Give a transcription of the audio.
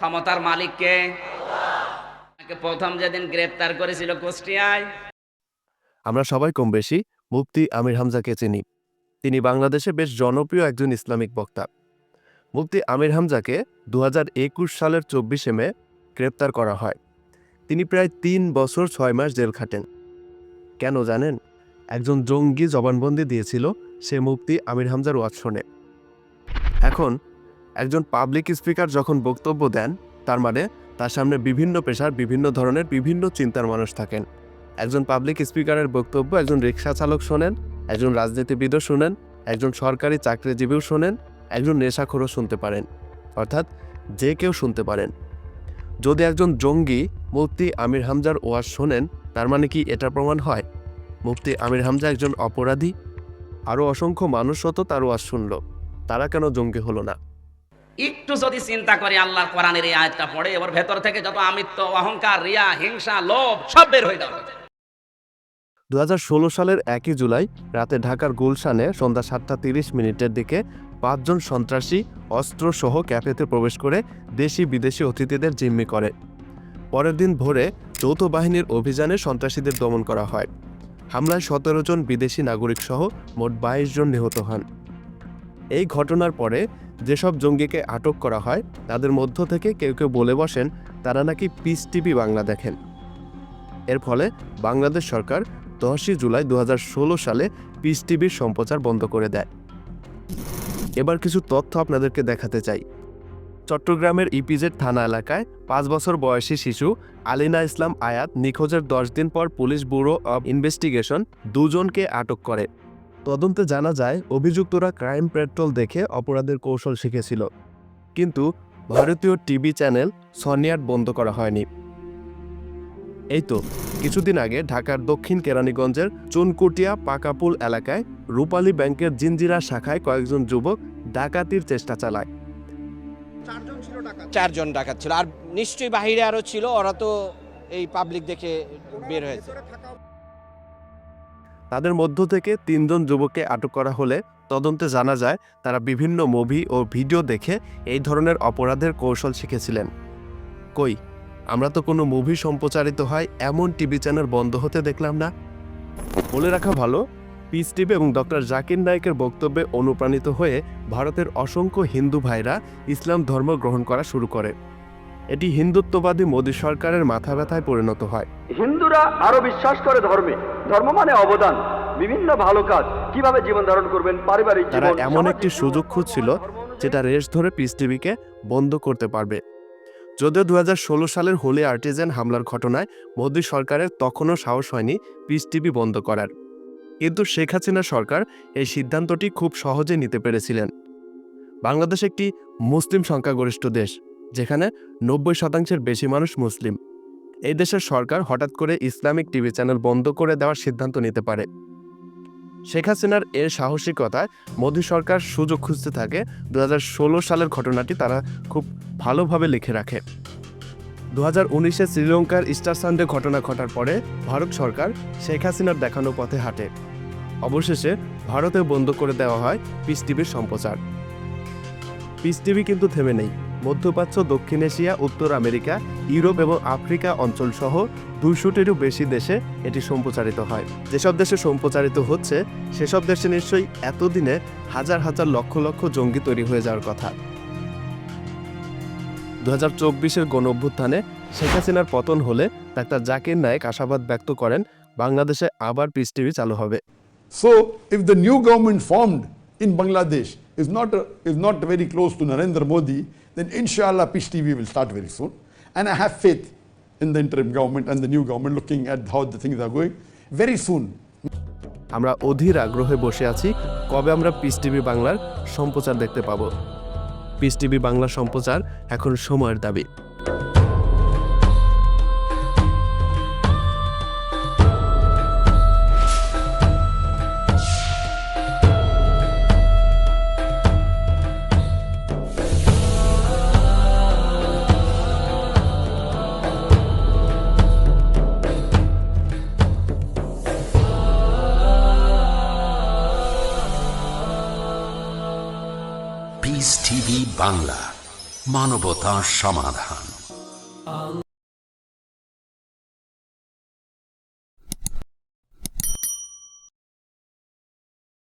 ক্ষমতার মালিককে প্রথম যেদিন গ্রেপ্তার করেছিল কুষ্টিয়ায়। আমরা সবাই কম বেশি মুফতি আমির হামজাকে চিনি। তিনি বাংলাদেশে বেশ জনপ্রিয় একজন ইসলামিক বক্তা। মুফতি আমির হামজাকে দু হাজার একুশ সালের চব্বিশে মে গ্রেপ্তার করা হয়। তিনি প্রায় তিন বছর ছয় মাস জেল খাটেন। কেন জানেন? একজন জঙ্গি জবানবন্দি দিয়েছিল সে মুফতি আমির হামজার ওয়াজ শোনে। এখন একজন পাবলিক স্পিকার যখন বক্তব্য দেন, তার মানে তার সামনে বিভিন্ন পেশার, বিভিন্ন ধরনের, বিভিন্ন চিন্তার মানুষ থাকেন। একজন পাবলিক স্পিকারের বক্তব্য একজন রিক্সা চালক শোনেন, একজন রাজনীতিবিদও শোনেন, একজন সরকারি চাকরিজীবীও শোনেন, একজন নেশাখোরও শুনতে পারেন। অর্থাৎ যে কেউ শুনতে পারেন। যদি একজন জঙ্গি মুফতি আমির হামজার ওয়াজ শোনেন, তার মানে কি এটা প্রমাণ হয়? মুফতি আমির হামজা একজন অপরাধী? আরও অসংখ্য মানুষও তো তার ওয়াজ শুনল। তারা কেন জঙ্গি হলো না? একটু যদি চিন্তা করি আল্লাহর কোরআনের এই আয়াতটা পড়ে, এবার ভেতর থেকে যত আমিত্ব, অহংকার, রিয়া, হিংসা, লোভ, সব বের হয়ে যাবে। দু সালের একই জুলাই রাতে ঢাকার গুলশানে সন্ধ্যা সাতটা তিরিশ মিনিটের দিকে পাঁচজন সন্ত্রাসী অস্ত্রসহ ক্যাফেতে প্রবেশ করে দেশি বিদেশি অতিথিদের জিম্মি করে। পরের দিন ভোরে যৌথ বাহিনীর অভিযানে সন্ত্রাসীদের দমন করা হয়। হামলায় সতেরো জন বিদেশি নাগরিক সহ মোট বাইশ জন নিহত হন। এই ঘটনার পরে যেসব জঙ্গিকে আটক করা হয়, তাদের মধ্য থেকে কেউ কেউ বলে বসেন, তারা নাকি পিস টিভি বাংলা দেখেন। এর ফলে বাংলাদেশ সরকার দশই জুলাই দু হাজার ষোলো সালে পিস টিভির সম্প্রচার বন্ধ করে দেয়। এবার কিছু তথ্য আপনাদেরকে দেখাতে চাই। চট্টগ্রামের ইপিজেড থানা এলাকায় পাঁচ বছর বয়সী শিশু আলিনা ইসলাম আয়াত নিখোঁজের দশ দিন পর পুলিশ ব্যুরো অব ইনভেস্টিগেশন দুজনকে আটক করে। তদন্তে জানা যায় অভিযুক্তরা ক্রাইম পেট্রোল দেখে অপরাধের কৌশল শিখেছিল। কিন্তু ভারতীয় টিভি চ্যানেল সনিয়ার বন্ধ করা হয়নি। এই তো কিছুদিন আগে ঢাকার দক্ষিণ কেরানীগঞ্জের চুনকুটিয়া পাকাপুল এলাকায় রূপালী ব্যাংকের জিঞ্জিরা শাখায় কয়েকজন যুবক ডাকাতির চেষ্টা চালায়। চারজন ডাকাত। ছিল। আর নিশ্চয়ই বাহিরে আরও ছিল ওরা তো এই পাবলিক দেখে বের হয়েছে। তাদের মধ্য থেকে তিনজন যুবককে আটক করা হলে তদন্তে জানা যায় তারা বিভিন্ন মুভি ও ভিডিও দেখে এই ধরনের অপরাধের কৌশল শিখেছিলেন। কই, আমরা তো কোনো মুভি সম্প্রচারিত হয় এমন টিভি চ্যানেল বন্ধ হতে দেখলাম না। বলে রাখা ভালো, পিস টিভি এবং ডক্টর জাকির নায়েকের বক্তব্যে অনুপ্রাণিত হয়ে ভারতের অসংখ্য হিন্দু ভাইরা ইসলাম ধর্ম গ্রহণ করা শুরু করে। এটি হিন্দুত্ববাদী মোদী সরকারের মাথা ব্যথায় পরিণত হয়। হিন্দুরা আরও বিশ্বাস করে ধর্মে। ধর্ম মানে অবদান। বিভিন্ন ভালো কাজ কীভাবে জীবন ধারণ করবেন? পারিবারিক জীবন এমন একটি সুযোগ খুঁজছিল যেটা রেস ধরে পিস টিভিকে বন্ধ করতে পারবে। যদিও দু হাজার ষোলো সালের হোলি আর্টিজেন হামলার ঘটনায় মোদী সরকারের তখনও সাহস হয়নি পিস টিভি বন্ধ করার। কিন্তু শেখ হাসিনা সরকার এই সিদ্ধান্তটি খুব সহজে নিতে পেরেছিলেন। বাংলাদেশ একটি মুসলিম সংখ্যাগরিষ্ঠ দেশ। যেখানে নব্বই শতাংশের বেশি মানুষ মুসলিম। এই দেশের সরকার হঠাৎ করে ইসলামিক টিভি চ্যানেল বন্ধ করে দেওয়ার সিদ্ধান্ত নিতে পারে। শেখ হাসিনার এর সাহসিকতায় মোদী সরকার সুযোগ খুঁজতে থাকে দু হাজার ষোলো সালের ঘটনাটি তারা খুব ভালোভাবে লিখে রাখে। দু হাজার উনিশে শ্রীলঙ্কার ইস্টার সানডে ঘটনা ঘটার পরে ভারত সরকার শেখ হাসিনার দেখানো পথে হাঁটে। অবশেষে ভারতে বন্ধ করে দেওয়া হয় পিস টিভির সম্প্রচার। পিস টিভি কিন্তু থেমে নেই। মধ্যপ্রাচ্য, দক্ষিণ এশিয়া, উত্তর আমেরিকা, ইউরোপ এবং আফ্রিকা অঞ্চল সহ দুইশোটিরও বেশি দেশে এটি সম্প্রচারিত হয়। যেসব দেশে সম্প্রচারিত হচ্ছে, সেসব দেশে নিশ্চয়ই এতদিনে হাজার হাজার লক্ষ লক্ষ জঙ্গি তৈরি হয়ে যাওয়ার কথা। দু হাজার চব্বিশের গণ অভ্যুত্থানে শেখ হাসিনার পতন হলে ডাক্তার জাকির নায়েক আশাবাদ ব্যক্ত করেন, বাংলাদেশে আবার পিস টিভি চালু হবে। So if the new government formed in Bangladesh is not, is not very close to Narendra Modi, then inshallah Peace TV will start very soon. And I have faith in the interim government and the new government looking at how the things are going. Very soon, আমরা অধীর আগ্রহে বসে আছি কবে আমরা piece TV বাংলার সম্প্রচার দেখতে পাব পিস টিভি বাংলা সম্প্রচার এখন সময়ের দাবি পিস টিভি বাংলা মানবতা সমাধান